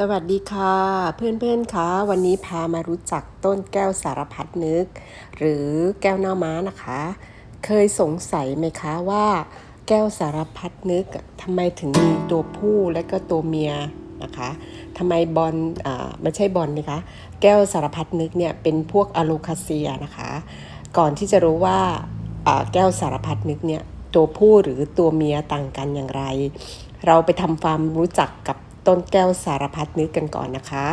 สวัสดีค่ะ เพื่อนๆคะวันนี้พามารู้จักต้นแก้วสารพัดนึก หรือแก้วหน้าม้านะคะ เคยสงสัยไหมคะว่า แก้วสารพัดนึกทำไมถึงมีตัวผู้และก็ตัวเมียนะคะทำไมบอลอ่าไม่ใช่บอลนะคะ แก้วสารพัดนึกเนี่ยเป็นพวกอะโลคาเซียนะคะ ก่อนที่จะรู้ว่าแก้วสารพัดนึกเนี่ยตัวผู้หรือตัวเมียต่างกันอย่างไร เราไปทำความรู้จักกับ ต้นแก้วสารพัดนึกกันก่อนนะคะ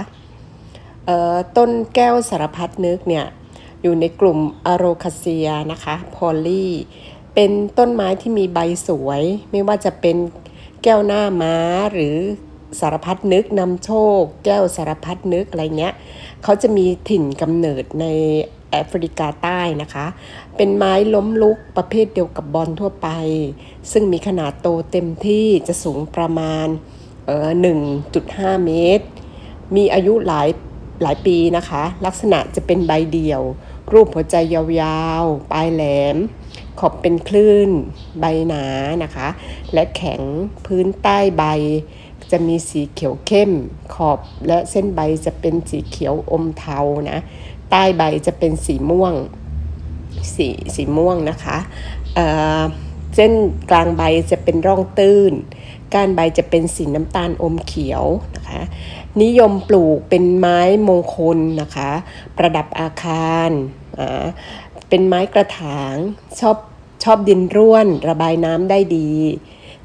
เอ่อต้นแก้วสารพัดนึกเนี่ยอยู่ในกลุ่มอะโรคาเซียนะคะพอลลี่เป็นต้นไม้ที่มีใบสวย ไม่ว่าจะเป็นแก้วหน้าม้าหรือสารพัดนึกนำโชค แก้วสารพัดนึกอะไรเงี้ยเขาจะมีถิ่นกำเนิดในแอฟริกาใต้นะคะ เป็นไม้ล้มลุกประเภทเดียวกับบอลทั่วไป ซึ่งมีขนาดโตเต็มที่จะสูงประมาณ 1.5 เมตร มีอายุหลายหลายปีนะคะ ลักษณะจะเป็นใบเดี่ยว รูปหัวใจยาวๆ ปลายแหลม ขอบเป็นคลื่น ใบหนานะคะ และแข็งพื้นใต้ใบ จะมีสีเขียวเข้ม ขอบและเส้นใบจะเป็นสีเขียวอมเทานะ ใต้ใบจะเป็นสีม่วง สีสีม่วงนะคะเอ่อเส้นกลางใบจะเป็นร่องตื้น ก้านใบจะเป็นสีน้ำตาลอมเขียวนะคะ นิยมปลูกเป็นไม้มงคลนะคะ ประดับอาคารอ่าเป็นไม้กระถางชอบชอบดินร่วนระบายน้ำได้ดี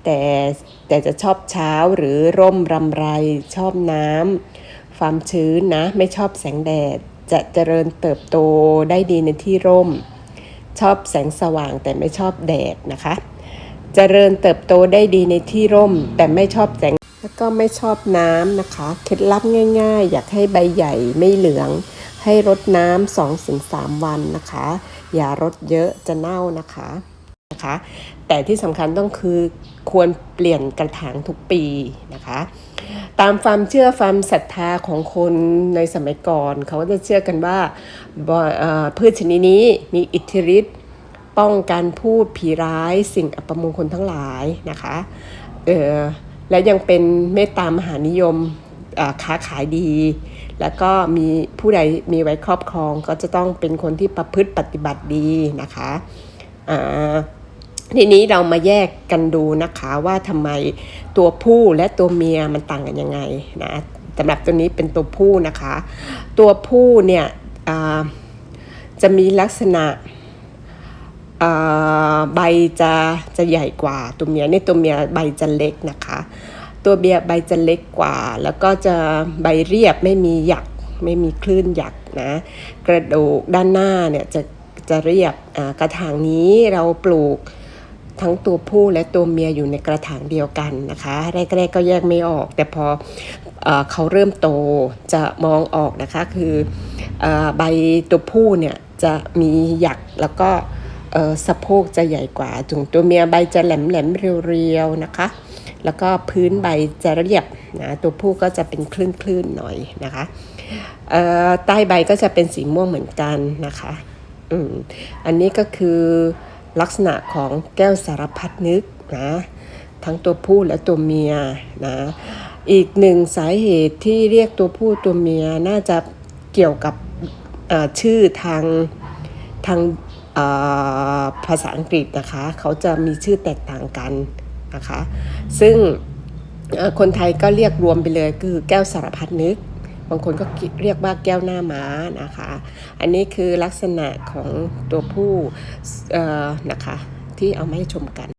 แต่แต่จะชอบเช้าหรือร่มรำไรชอบน้ำความชื้นนะ ไม่ชอบแสงแดดจะเจริญเติบโตได้ดีในที่ร่ม ชอบแสงสว่างแต่ไม่ชอบแดดนะคะ เจริญเติบโตได้ดีในที่ร่ม แต่ไม่ชอบแสงแล้วก็ไม่ชอบน้ำนะคะ เคล็ดลับง่าย ๆ อยากให้ใบใหญ่ไม่เหลือง ให้รดน้ำสองถึงสามวันนะคะ อย่ารดเยอะจะเน่านะคะนะคะ แต่ที่สำคัญต้องคือควรเปลี่ยนกระถางทุกปีนะคะ ตามความเชื่อความศรัทธาของคนในสมัยก่อน เขาก็จะเชื่อกันว่าพืชชนิดนี้มีอิทธิฤทธิ์ ป้องกันพูดผีร้ายสิ่งอัปมงคลทั้งหลายนะคะเออและยังเป็นเมตตามหานิยมค้าขายดี แล้วก็มีผู้ใดมีไว้ครอบครองก็จะต้องเป็นคนที่ประพฤติปฏิบัติดีนะคะอ่าทีนี้เรามาแยกกันดูนะคะว่าทำไมตัวผู้และตัวเมียมันต่างกันยังไงนะสำหรับตัวนี้เป็นตัวผู้นะคะ ตัวผู้เนี่ยอ่าจะมีลักษณะ ใบจะจะใหญ่กว่าตัวเมียเนี่ยตัวเมียใบจะเล็กนะคะ ตัวเบียใบจะเล็กกว่า แล้วก็จะใบเรียบไม่มีหยักไม่มีคลื่นหยักนะกระดูกด้านหน้าเนี่ยจะจะเรียบกระถางนี้เราปลูกทั้งตัวผู้และตัวเมียอยู่ในกระถางเดียวกันนะคะแรกๆก็แยกไม่ออก แต่พอเอเขาเริ่มโตจะมองออกนะคะคืออใบตัวผู้เนี่ยจะมีหยักแล้วก็ สะโพกจะใหญ่กว่าถึงตัวเมียใบจะแหลมแหลมเรียวๆนะคะ แล้วก็พื้นใบจะเรียบนะตัวผู้ก็จะเป็นคลื่นๆหน่อยนะคะเออใต้ใบก็จะเป็นสีม่วงเหมือนกันนะคะอืมอันนี้ก็คือลักษณะของแก้วสารพัดนึกนะทั้งตัวผู้และตัวเมียนะอีกหนึ่งสาเหตุที่เรียกตัวผู้ตัวเมียน่าจะเกี่ยวกับชื่อทาง ทางภาษาอังกฤษนะคะ เขาจะมีชื่อแตกต่างกันนะคะ ซึ่งคนไทยก็เรียกรวมไปเลยคือแก้วสารพัดนึก บางคนก็เรียกว่าแก้วหน้าม้านะคะ อันนี้คือลักษณะของตัวผู้นะคะที่เอามาให้ชมกัน